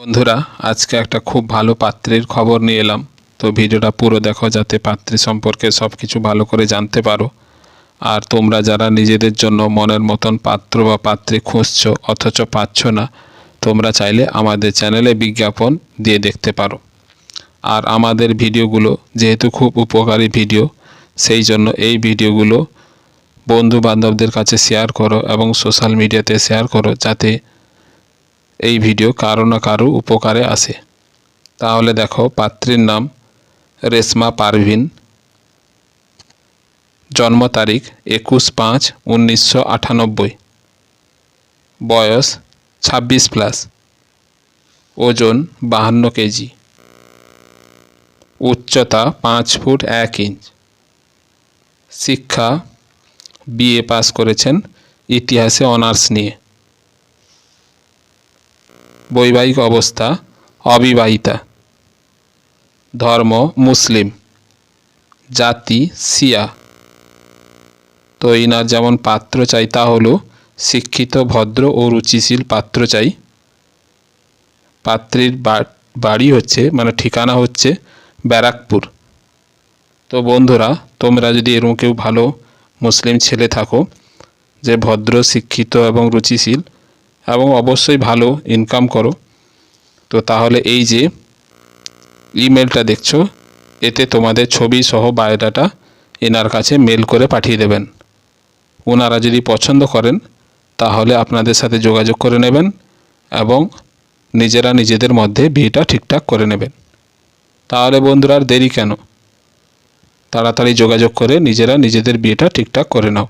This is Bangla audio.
বন্ধুরা, আজকে একটা খুব ভালো পাত্রীর খবর নিয়ে এলাম। তো ভিডিওটা পুরো দেখো যাতে পাত্রী সম্পর্কে সব কিছু ভালো করে জানতে পারো। আর তোমরা যারা নিজেদের জন্য মনের মতন পাত্র বা পাত্রী খুঁজছো, অথচ পাচ্ছ না, তোমরা চাইলে আমাদের চ্যানেলে বিজ্ঞাপন দিয়ে দেখতে পারো। আর আমাদের ভিডিওগুলো যেহেতু খুব উপকারী ভিডিও, সেই জন্য এই ভিডিওগুলো বন্ধু বান্ধবদের কাছে শেয়ার করো এবং সোশ্যাল মিডিয়াতে শেয়ার করো, যাতে এই ভিডিও কারও না কারও উপকারে আসে তাহলে দেখো, পাত্রীর নাম রেশমা পারভিন। জন্ম তারিখ একুশ পাঁচ উনিশশো আটানব্বই। বয়স ছাব্বিশ প্লাস। ওজন বাহান্ন কেজি। উচ্চতা পাঁচ ফুট এক ইঞ্চ। শিক্ষা বিএ পাস করেছেন ইতিহাসে অনার্স নিয়ে। বৈবাহিক অবস্থা অবিবাহিতা। ধর্ম মুসলিম। জাতি সিয়া তো ইনার যেমন পাত্র চাই, তা হলো শিক্ষিত, ভদ্র ও রুচিশীল পাত্র চাই। পাত্রীর বাড়ি হচ্ছে মানে ঠিকানা হচ্ছে ব্যারাকপুর। তো বন্ধুরা, তোমরা যদি এরকম কেউ ভালো মুসলিম ছেলে থাকো, যে ভদ্র, শিক্ষিত এবং রুচিশীল এবং অবশ্যই ভালো ইনকাম করো। তো তাহলে এই যে ইমেলটা দেখছ, এতে তোমাদের ছবি সহ বায়োডাটা এনার কাছে মেল করে পাঠিয়ে দেবেন। ওনারা যদি পছন্দ করেন, তাহলে আপনাদের সাথে যোগাযোগ করে নেবেন এবং নিজেরা নিজেদের মধ্যে বিয়েটা ঠিকঠাক করে নেবেন। তাহলে বন্ধুরা আর দেরি কেন? তাড়াতাড়ি যোগাযোগ করে নিজেরা নিজেদের বিয়েটা ঠিকঠাক করে নাও।